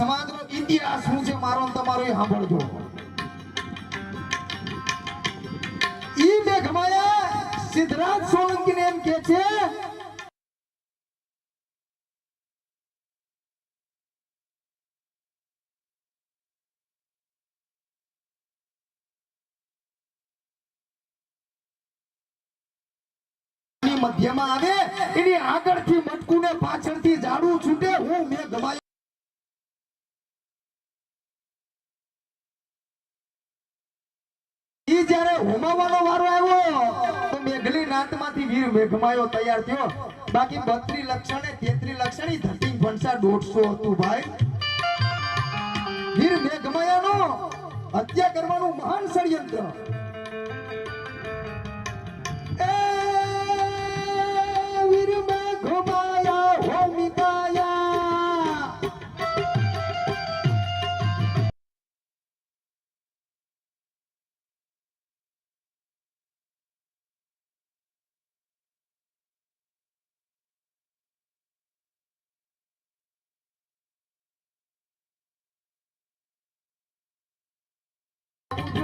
સમાજનો ઇતિહાસ શું છે મારો તમારો એ સાંભળજો. ઈ મેઘમાયા સિદ્ધરાજ સોલંકીને એમ કે છે મધ્યમાં આવે, એની આગળથી મટકું ને પાછળથી ઝાડું છૂટે, હું મેં ગમાયો વીર મેઘમાયો તૈયાર થયો. બાકી બત્રી લક્ષણ તેત્રી લક્ષણ ધરતી ફણસા દોઢસો હતું ભાઈ. વીર મેઘમાયાનો હત્યા કરવાનું મહાન ષડયંત્ર.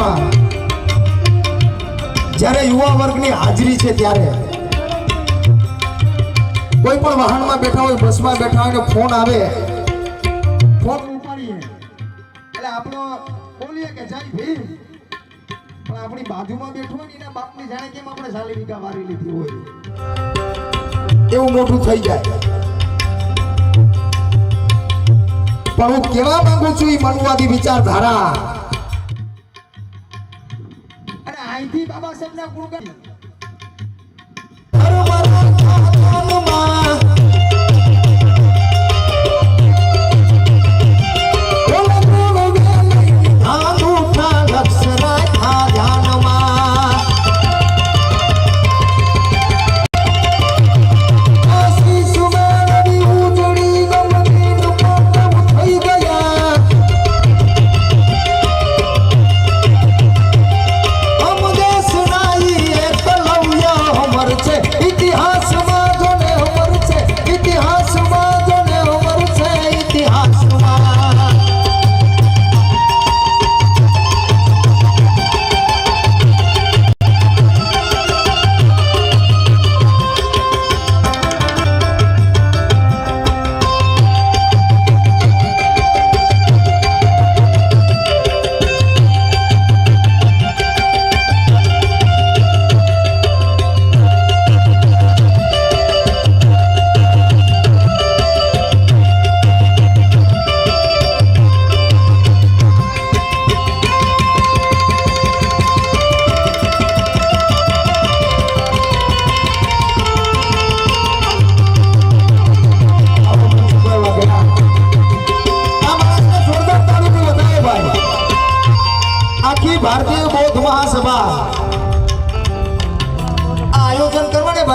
મોટી જ્યારે યુવા વર્ગની હાજરી છે ત્યારે કોઈ પણ વાહનમાં બેઠા હોય, બસમાં બેઠા હોય ફોન આવે, ફોન ઉપાડીએ. એટલે આપણો બોલીએ કે જાય ભીમ. પણ આપણી બાજુમાં બેઠો હોય ને, એના બાપની જાણે કેમ આપણે સાલી વીઘા વારી લીધી હોય. એવું મોટું થઈ જાય. પણ હું કેવા માંગુ છું, એ મનવાદી વિચારધારા. અહીંથી બાબા સાહેબના ગુણગાન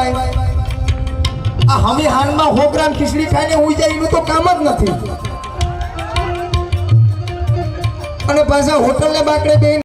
ભાઈ. આ હમી હાલમાં સો ગ્રામ ખીચડી ખાઈને ઉઈ જાય એનું તો કામ જ નથી. અને પાછા હોટલ ને બાકડે બે